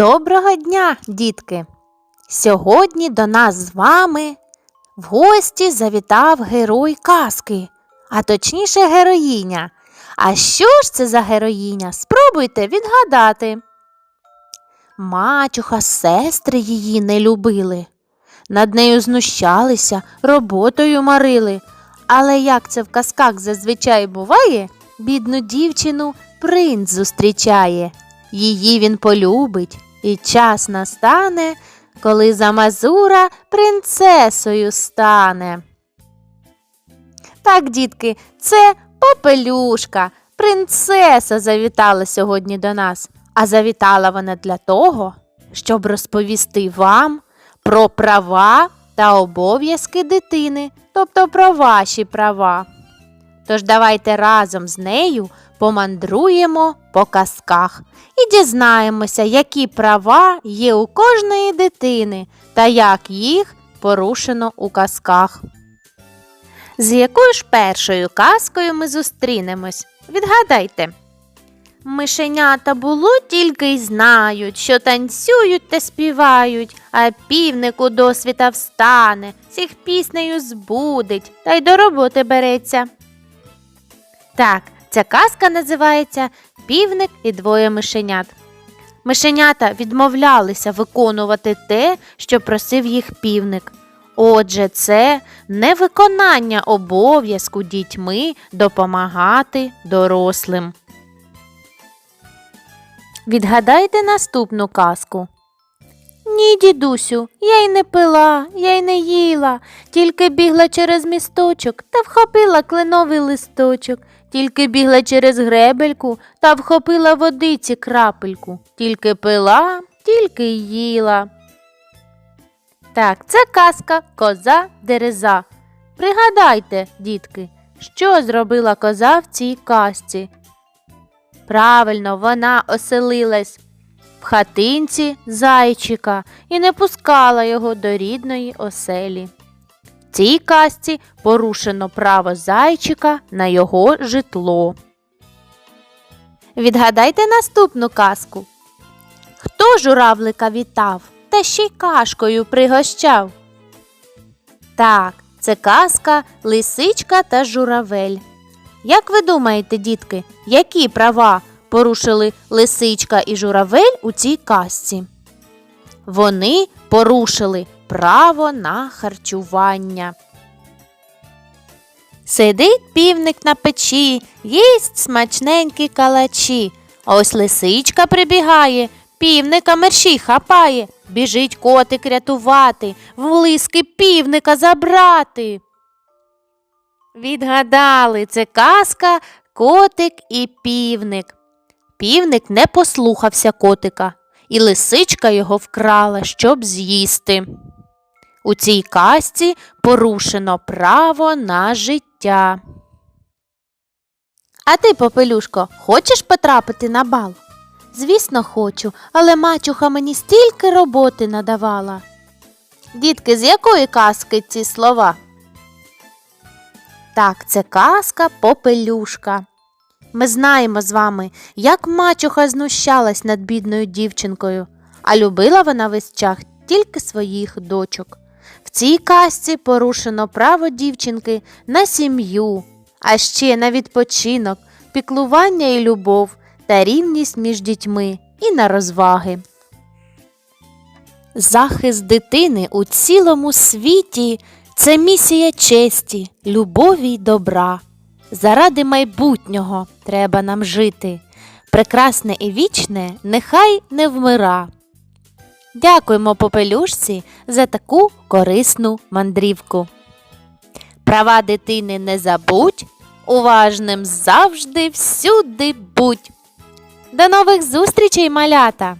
Доброго дня, дітки! Сьогодні до нас з вами в гості завітав герой казки, а точніше героїня. А що ж це за героїня? Спробуйте відгадати. Мачуха, сестри її не любили. Над нею знущалися, роботою марили. Але як це в казках зазвичай буває, бідну дівчину принц зустрічає. Її він полюбить, і час настане, коли замазура принцесою стане. Так, дітки, це попелюшка, принцеса завітала сьогодні до нас. А завітала вона для того, щоб розповісти вам про права та обов'язки дитини, тобто про ваші права. Тож давайте разом з нею помандруємо по казках і дізнаємося, які права є у кожної дитини та як їх порушено у казках. З якою ж першою казкою ми зустрінемось? Відгадайте. Мишенята було тільки й знають, що танцюють та співають, а півник у досвіта встане, всіх піснею збудить та й до роботи береться. Так, ця казка називається Півник і двоє мишенят. Мишенята відмовлялися виконувати те, що просив їх півник. Отже, це невиконання обов'язку дітьми допомагати дорослим. Відгадайте наступну казку. Ні, дідусю, я й не пила, я й не їла, тільки бігла через місточок та вхопила кленовий листочок, тільки бігла через гребельку та вхопила водиці крапельку, тільки пила, тільки їла. Так, це казка коза дереза. Пригадайте, дітки, що зробила коза в цій казці. Правильно, вона оселилась в хатинці зайчика і не пускала його до рідної оселі. В цій казці порушено право зайчика на його житло. Відгадайте наступну казку. Хто журавлика вітав та ще й кашкою пригощав? Так, це казка Лисичка та журавель. Як ви думаєте, дітки, які права порушили лисичка і журавель у цій казці? Вони порушили право на харчування. Сидить півник на печі, їсть смачненькі калачі. Ось лисичка прибігає, півника мерщій хапає, біжить котик рятувати, влиски півника забрати. Відгадали, це казка котик і півник. Півник не послухався котика, і лисичка його вкрала, щоб з'їсти. У цій казці порушено право на життя. А ти, попелюшко, хочеш потрапити на бал? Звісно, хочу, але мачуха мені стільки роботи надавала. Дітки, з якої казки ці слова? Так, це казка Попелюшка. Ми знаємо з вами, як мачуха знущалась над бідною дівчинкою, а любила вона весь час тільки своїх дочок. В цій казці порушено право дівчинки на сім'ю, а ще на відпочинок, піклування і любов та рівність між дітьми і на розваги. Захист дитини у цілому світі це місія честі, любові й добра. Заради майбутнього треба нам жити. Прекрасне і вічне нехай не вмира. Дякуємо попелюшці за таку корисну мандрівку. Права дитини не забудь, уважним завжди всюди будь. До нових зустрічей, малята!